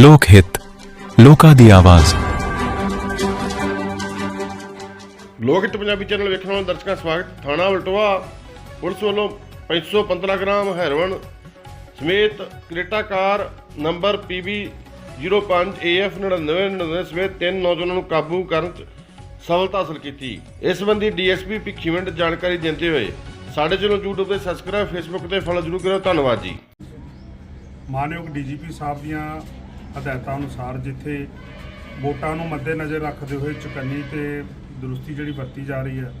ਲੋਕ ਹਿੱਤ ਲੋਕਾਂ ਦੀ ਆਵਾਜ਼। ਲੋਕ ਹਿੱਤ ਪੰਜਾਬੀ ਚੈਨਲ ਵੇਖਣ ਵਾਲੇ ਦਰਸ਼ਕਾਂ ਦਾ ਸਵਾਗਤ। ਥਾਣਾ ਵਲਟੋਆ ਪੁਲਿਸ ਵੱਲੋਂ 515 ਗ੍ਰਾਮ ਹੈਰੋਇਨ ਸਮੇਤ Creta car number PB 05 AF 9999 ਸਮੇਤ ਤਿੰਨ ਨੌਜਵਾਨਾਂ ਨੂੰ ਕਾਬੂ ਕਰਨ 'ਚ ਸਫਲਤਾ ਹਾਸਲ ਕੀਤੀ। ਇਸ ਸੰਬੰਧੀ DSP ਭਿੱਖੀਵਿੰਡ ਜਾਣਕਾਰੀ ਦਿੰਦੇ ਹੋਏ ਸਾਡੇ ਚੈਨਲ YouTube ਤੇ ਸਬਸਕ੍ਰਾਈਬ Facebook ਤੇ ਫੋਲੋ ਜ਼ਰੂਰ ਕਰਿਓ। ਧੰਨਵਾਦ ਜੀ। ਮਾਨਯੋਗ ਡੀਜੀਪੀ ਸਾਹਿਬ ਦੀਆਂ ਹਦਾਇਤਾਂ ਅਨੁਸਾਰ ਜਿੱਥੇ ਵੋਟਾਂ ਨੂੰ ਮੱਦੇਨਜ਼ਰ ਰੱਖਦੇ ਹੋਏ ਚੁਕੰਨੀ ਤੇ ਦਰੁਸਤੀ ਜਿਹੜੀ ਵਰਤੀ ਜਾ ਰਹੀ ਹੈ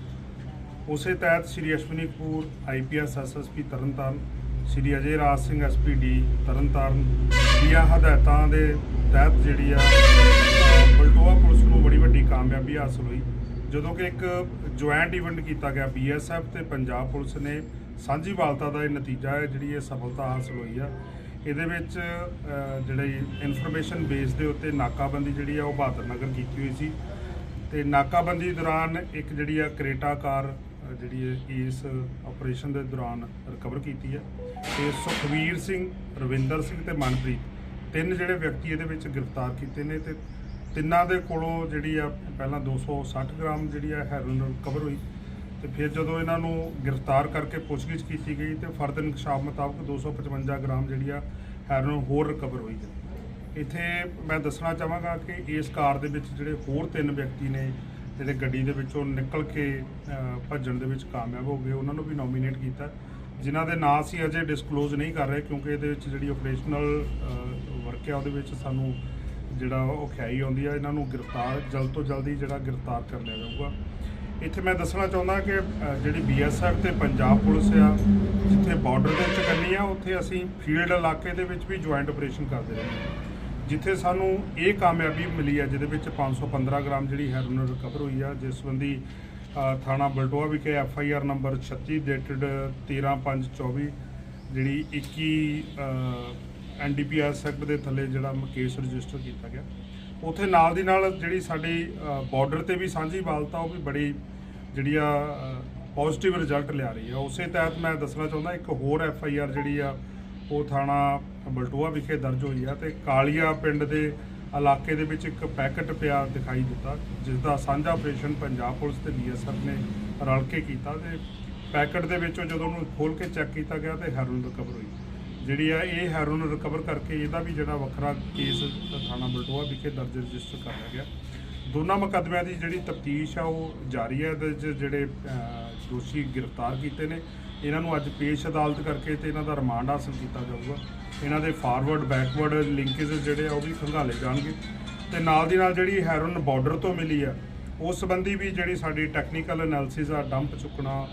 ਉਸੇ ਤਹਿਤ Shri Ashwani Kapoor IPS SSP Tarn Taran Shri Ajay Raj Singh SPD Tarn Taran ਦੀਆਂ ਹਦਾਇਤਾਂ ਦੇ ਤਹਿਤ ਜਿਹੜੀ ਆ ਅ, ਬਲਟੋਆ ਪੁਲਿਸ ਨੂੰ ਬੜੀ ਵੱਡੀ ਕਾਮਯਾਬੀ ਹਾਸਲ ਹੋਈ। ਜਦੋਂ ਕਿ ਇੱਕ ਜੁਆਇੰਟ ਇਵੈਂਟ ਕੀਤਾ ਗਿਆ ਬੀਐਸਐਫ ਤੇ ਪੰਜਾਬ ਪੁਲਿਸ ਨੇ ਸਾਂਝੀ ਵਾਲਤਾ ਦਾ ਇਹ ਨਤੀਜਾ ਹੈ ਜਿਹੜੀ ਇਹ ਸਫਲਤਾ ਹਾਸਲ ਹੋਈ ਆ। ਇਹਦੇ ਵਿੱਚ ਜਿਹੜੀ ਇਨਫੋਰਮੇਸ਼ਨ ਬੇਸ ਦੇ ਉੱਤੇ ਨਾਕਾਬੰਦੀ ਜਿਹੜੀ ਆ ਉਹ ਬਹਾਦਰ ਨਗਰ ਕੀਤੀ ਹੋਈ ਸੀ। ਤੇ ਨਾਕਾਬੰਦੀ ਦੌਰਾਨ ਇੱਕ ਜਿਹੜੀ ਆ ਕਰੇਟਾ ਕਾਰ ਜਿਹੜੀ ਹੈ ਇਸ ਆਪਰੇਸ਼ਨ ਦੇ ਦੌਰਾਨ ਰਿਕਵਰ ਕੀਤੀ ਹੈ ਤੇ ਸੁਖਵੀਰ ਸਿੰਘ, ਰਵਿੰਦਰ ਸਿੰਘ ਤੇ ਮਨਪ੍ਰੀਤ, ਤਿੰਨ ਜਿਹੜੇ ਵਿਅਕਤੀ ਇਹਦੇ ਵਿੱਚ ਗ੍ਰਿਫਤਾਰ ਕੀਤੇ ਨੇ ਤੇ ਤਿੰਨਾਂ ਦੇ ਕੋਲੋਂ ਜਿਹੜੀ ਆ ਪਹਿਲਾਂ 260 ਗ੍ਰਾਮ ਜਿਹੜੀ ਆ ਹੈਰੋਇਨ ਰਿਕਵਰ ਹੋਈ। ਤੇ ਫਿਰ ਜਦੋਂ ਇਹਨਾਂ ਨੂੰ ਗ੍ਰਿਫਤਾਰ ਕਰਕੇ ਪੁੱਛਗਿੱਛ ਕੀਤੀ ਗਈ ਤੇ ਫਰਦ ਇਨਕਸ਼ਾਫ ਮੁਤਾਬਕ 255 ਗ੍ਰਾਮ ਜਿਹੜੀ ਆ ਹੈਰੋਇਨ ਹੋਰ ਰਿਕਵਰ ਹੋਈ ਹੈ। ਇੱਥੇ ਮੈਂ ਦੱਸਣਾ ਚਾਹਾਂਗਾ ਕਿ ਇਸ ਕਾਰ ਦੇ ਵਿੱਚ ਜਿਹੜੇ ਹੋਰ ਤਿੰਨ ਵਿਅਕਤੀ ਨੇ, ਜਿਹੜੇ ਗੱਡੀ ਦੇ ਵਿੱਚੋਂ ਨਿਕਲ ਕੇ ਭੱਜਣ ਦੇ ਵਿੱਚ ਕਾਮਯਾਬ ਹੋ ਗਏ, ਉਹਨਾਂ ਨੂੰ ਵੀ ਨੋਮੀਨੇਟ ਕੀਤਾ। ਜਿਨ੍ਹਾਂ ਦੇ ਨਾਂ ਅਸੀਂ ਅਜੇ ਡਿਸਕਲੋਜ਼ ਨਹੀਂ ਕਰ ਰਹੇ ਕਿਉਂਕਿ ਇਹਦੇ ਵਿੱਚ ਜਿਹੜੀ ਆਪਰੇਸ਼ਨਲ ਵਰਕ ਹੈ ਉਹਦੇ ਵਿੱਚ ਸਾਨੂੰ ਜਿਹੜਾ ਉਹ ਖਿਆਈ ਆਉਂਦੀ ਆ, ਇਹਨਾਂ ਨੂੰ ਗ੍ਰਿਫਤਾਰ, ਜਲਦ ਤੋਂ ਜਲਦੀ ਜਿਹੜਾ ਗ੍ਰਿਫਤਾਰ ਕਰ ਲਿਆ ਜਾਊਗਾ। ਇੱਥੇ ਮੈਂ ਦੱਸਣਾ ਚਾਹੁੰਦਾ ਕਿ ਅ, ਜਿਹੜੀ ਬੀਐਸਐਫ ਤੇ ਪੰਜਾਬ ਪੁਲਿਸ ਆ ਜਿੱਥੇ ਬਾਰਡਰ ਦੇ ਵਿੱਚ ਚਕੰਨੀ ਆ ਉੱਥੇ ਅਸੀਂ ਫੀਲਡ ਇਲਾਕੇ ਦੇ ਵਿੱਚ ਵੀ ਜੁਆਇੰਟ ਆਪਰੇਸ਼ਨ ਕਰਦੇ ਰਹੇ ਜਿੱਥੇ ਸਾਨੂੰ ਇਹ ਕਾਮਯਾਬੀ ਮਿਲੀ ਆ ਜਿਹਦੇ ਵਿੱਚ 515 ਗ੍ਰਾਮ ਜਿਹੜੀ ਹੈਰੋਇਨ ਰਿਕਵਰ ਹੋਈ ਆ ਜਿਸ ਸੰਬੰਧੀ ਥਾਣਾ ਬਲਟੋਆ ਵਿਖੇ F I R number 36 dated 13524 ਜਿਹੜੀ 21 ਐਨਡੀਪੀਐਸ ਐਕਟ ਦੇ ਥੱਲੇ ਜਿਹੜਾ ਕੇਸ ਰਜਿਸਟਰ ਕੀਤਾ ਗਿਆ। ਉੱਥੇ ਨਾਲ ਦੀ ਨਾਲ ਜਿਹੜੀ ਸਾਡੀ ਬਾਰਡਰ ਤੇ ਵੀ ਸਾਂਝੀ ਵਾਲਤਾ ਉਹ ਵੀ ਬੜੀ ਜਿਹੜੀ ਆ ਪੋਜ਼ਿਟਿਵ ਰਿਜ਼ਲਟ ਲਿਆ ਰਹੀ ਆ ਉਸੇ ਤਹਿਤ ਮੈਂ ਦੱਸਣਾ ਚਾਹੁੰਦਾ, ਇੱਕ ਹੋਰ ਐਫ ਆਈ ਆਰ ਜਿਹੜੀ ਆ, ਉਹ ਥਾਣਾ ਬਲਟੂਆ ਵਿਖੇ ਦਰਜ ਹੋਈ ਆ ਤੇ ਕਾਲੀਆ ਪਿੰਡ ਦੇ ਇਲਾਕੇ ਦੇ ਵਿੱਚ ਇੱਕ ਪੈਕਟ ਪਿਆ ਦਿਖਾਈ ਦਿੱਤਾ ਜਿਸ ਦਾ ਸਾਂਝਾ ਆਪਰੇਸ਼ਨ ਪੰਜਾਬ ਪੁਲਿਸ ਤੇ ਬੀਐਸਐਫ ਨੇ ਰਲ ਕੇ ਕੀਤਾ ਤੇ ਪੈਕਟ ਦੇ ਵਿੱਚੋਂ ਜਦੋਂ ਉਹਨੂੰ ਖੋਲ ਕੇ ਚੈੱਕ ਕੀਤਾ ਗਿਆ ਤੇ ਹੈਰੋਇਨ ਰਿਕਵਰ ਹੋਈ। ਜਿਹੜੀ ਆ, ਇਹ ਹੈਰੋਇਨ ਰਿਕਵਰ ਕਰਕੇ ਇਹਦਾ ਵੀ ਜਿਹੜਾ ਵੱਖਰਾ ਕੇਸ ਥਾਣਾ ਬਲਟੋਆ ਵਿਖੇ ਦਰਜ ਰਜਿਸਟਰ ਕਰ ਲਿਆ ਗਿਆ। ਦੋਨਾਂ ਮੁਕੱਦਮਿਆਂ ਦੀ ਜਿਹੜੀ ਤਫਤੀਸ਼ ਆ ਉਹ ਜਾਰੀ ਹੈ ਇਹਦੇ 'ਚ ਜਿਹੜੇ ਅਹ, ਦੋਸ਼ੀ ਗ੍ਰਿਫਤਾਰ ਕੀਤੇ ਨੇ। ਇਹਨਾਂ ਨੂੰ ਅੱਜ ਪੇਸ਼ ਅਦਾਲਤ ਕਰਕੇ ਤੇ ਇਹਨਾਂ ਦਾ ਰਿਮਾਂਡ ਹਾਸਲ ਕੀਤਾ ਜਾਊਗਾ। ਇਹਨਾਂ ਦੇ ਫਾਰਵਰਡ ਬੈਕਵਰਡ ਲਿੰਕੇਜ ਜਿਹੜੇ ਆ ਉਹ ਵੀ ਖੰਗਾਲੇ ਜਾਣਗੇ। ਤੇ ਨਾਲ ਦੀ ਨਾਲ ਜਿਹੜੀ ਹੈਰੋਨ ਬਾਰਡਰ ਤੋਂ ਮਿਲੀ ਆ ਉਸ ਸੰਬੰਧੀ ਵੀ ਜਿਹੜੀ ਸਾਡੀ ਟੈਕਨੀਕਲ ਐਨਾਲਿਸਿਸ ਆ ਡੰਪ ਚੁੱਕਣਾ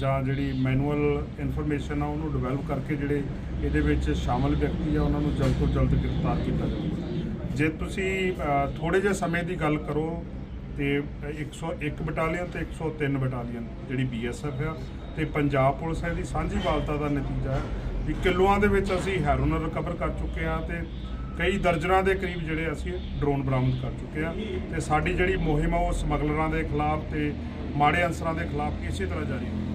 ਜਾਂ ਜਿਹੜੀ ਮੈਨੂਅਲ ਇਨਫੋਰਮੇਸ਼ਨ ਆ ਉਹਨੂੰ ਡਿਵੈਲਪ ਕਰਕੇ ਜਿਹੜੇ ਇਹਦੇ ਵਿੱਚ ਸ਼ਾਮਲ ਵਿਅਕਤੀ ਆ ਉਹਨਾਂ ਨੂੰ ਜਲਦ ਤੋਂ ਜਲਦ ਗ੍ਰਿਫਤਾਰ ਕੀਤਾ ਜਾਊਗਾ। ਜੇ ਤੁਸੀਂ ਅ, ਥੋੜੇ ਜਿਹੇ ਸਮੇਂ ਦੀ ਗੱਲ ਕਰੋ ਤੇ 101 ਬਟਾਲੀਅਨ ਤੇ 103 ਬਟਾਲੀਅਨ ਜਿਹੜੀ ਬੀਐਸਐਫ ਆ ਤੇ ਪੰਜਾਬ ਪੁਲਿਸ ਹੈ ਦੀ ਸਾਂਝੀ ਵਾਲਤਾ ਦਾ ਨਤੀਜਾ ਹੈ ਵੀ ਕਿਲੋਆਂ ਦੇ ਵਿੱਚ ਅਸੀਂ ਹੈਰੋਨ ਰਿਕਵਰ ਕਰ ਚੁੱਕੇ ਆ ਤੇ ਕਈ ਦਰਜਨਾਂ ਦੇ ਕਰੀਬ ਜਿਹੜੇ ਅਸੀਂ ਡਰੋਨ ਬਰਾਮਦ ਕਰ ਚੁੱਕੇ ਆ ਤੇ ਸਾਡੀ ਜਿਹੜੀ ਮੁਹਿੰਮ ਆ ਉਹ ਸਮਗਲਰਾਂ ਦੇ ਖਿਲਾਫ ਤੇ ਮਾੜੇ ਅਨਸਰਾਂ ਦੇ ਖਿਲਾਫ ਇਸੇ ਤਰ੍ਹਾਂ ਜਾਰੀ ਹੈ।